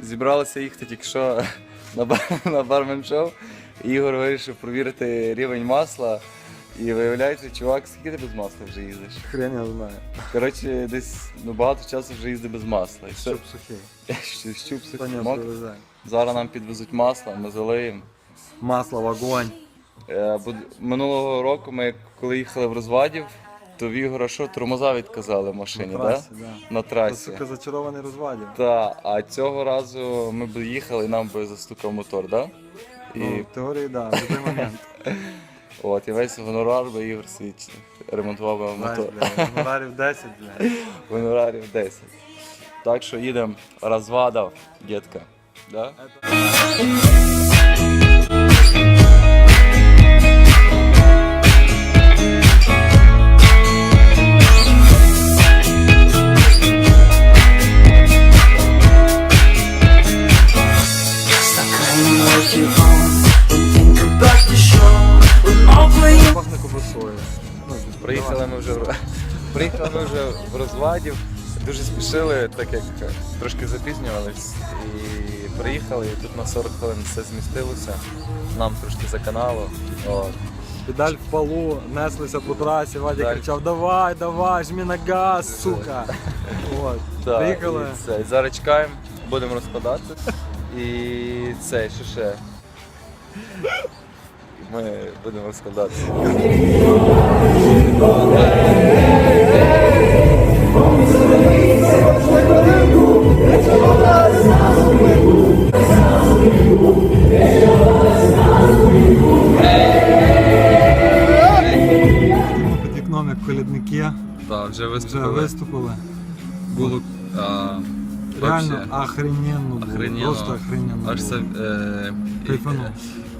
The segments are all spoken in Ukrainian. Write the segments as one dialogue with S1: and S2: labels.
S1: Зібралися їхати тільки що на, бар, на бармен шоу. Ігор вирішив провірити рівень масла. І виявляється, чувак, скільки ти без масла вже їздиш?
S2: Хрен я знаю.
S1: Коротше, десь ну, багато часу вже їздив без масла. І все,
S2: Щоб сухий.
S1: щуп, щуп,
S2: ні,
S1: мок. Зараз нам підвезуть масло, ми залиємо.
S2: Масло в огонь.
S1: Е, бо Минулого року ми коли їхали в розвадів, то в Ігора що тормоза відказали в машині,
S2: На
S1: так?
S2: трасі,
S1: Да?
S2: да.
S1: На трасі.
S2: сука, зачарований розвадів.
S1: Так, а цього разу ми б їхали і нам би застукав мотор, так? І
S2: Ну, в теорії, да, в будь-який момент.
S1: от, і весь гонорар би Ігор свій ремонтував би
S2: Знаєш,
S1: мотор.
S2: бля, гонорарів 10, бля.
S1: Гонорарів 10. Так що їдемо розвадав, дітка. Да?
S3: I couldn't you home and think about the show. We're all playing.
S2: Пахне кобасою. Ну,
S1: Приїхали ми вже в приїхали ми вже в розвадів. Дуже спішили, так як трошки запізнювались. І приїхали, і тут на 40 хвилин все змістилося. Нам трошки заканало. От.
S2: Педаль в полу, неслися по трасі, Вадя
S1: Так.
S2: кричав, давай, давай, жми на газ, сука. От. Приїхали.
S1: І це, і зараз чекаємо, будемо розкладати. І це, що ще? Ми будемо розкладатися.
S2: Під вікном, як колядники,
S4: Так, вже
S2: вже
S4: виступили.
S2: виступили.
S4: Було а,
S2: Реально
S4: вообще
S2: охрененно було.
S4: охрененно.
S2: Просто охрененно
S4: Аж це е,
S2: Кайфанув.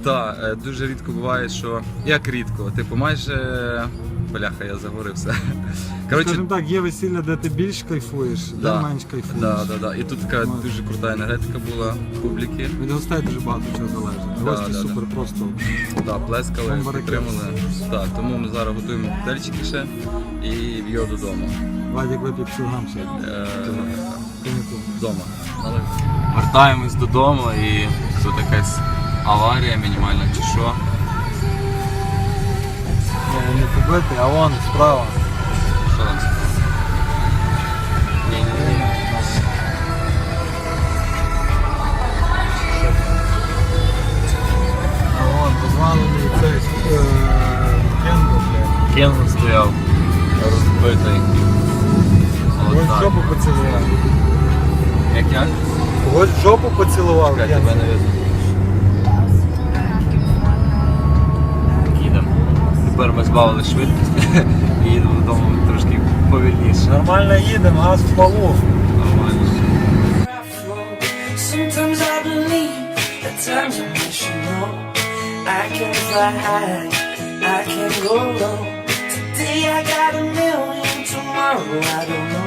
S4: Так, е, дуже рідко буває, що. Як рідко? Типу, майже. Бляха, я заговорився. Коротше,
S2: Скажімо так, є весілля, де ти більш кайфуєш,
S4: Да.
S2: де менш кайфуєш.
S4: да, да, да. І тут така
S2: Ну.
S4: дуже крута енергетика була публіки.
S2: Від гостей дуже багато чого залежить.
S4: Да,
S2: Гості
S4: да,
S2: супер просто.
S4: Да, плескали,
S2: Бомба
S4: підтримали. Так, тому ми зараз готуємо коктейльчики ще і його додому.
S2: Вадик вип'є 50 грам сьогодні.
S4: Е, Вдома.
S5: Вертаємось додому і тут якась аварія мінімальна чи що.
S2: Не, не побитий, а вон справа.
S5: Що там сказати? Ні, ні, ні.
S2: А вон позвалений цей е, Кенго, блядь.
S5: Кенго стояв розбитий.
S2: В жопу поцілував.
S5: Як як?
S2: Когось в жопу поцілував.
S5: Чекай, тебе не видно. Їдемо. Тепер ми збавили швидкість і їдемо додому трошки повільніше.
S2: Нормально їдемо, газ в полу.
S5: Нормально.
S3: Sometimes I believe, at times I wish you know. I can fly high, I can go low. Today I got a million, tomorrow I don't know.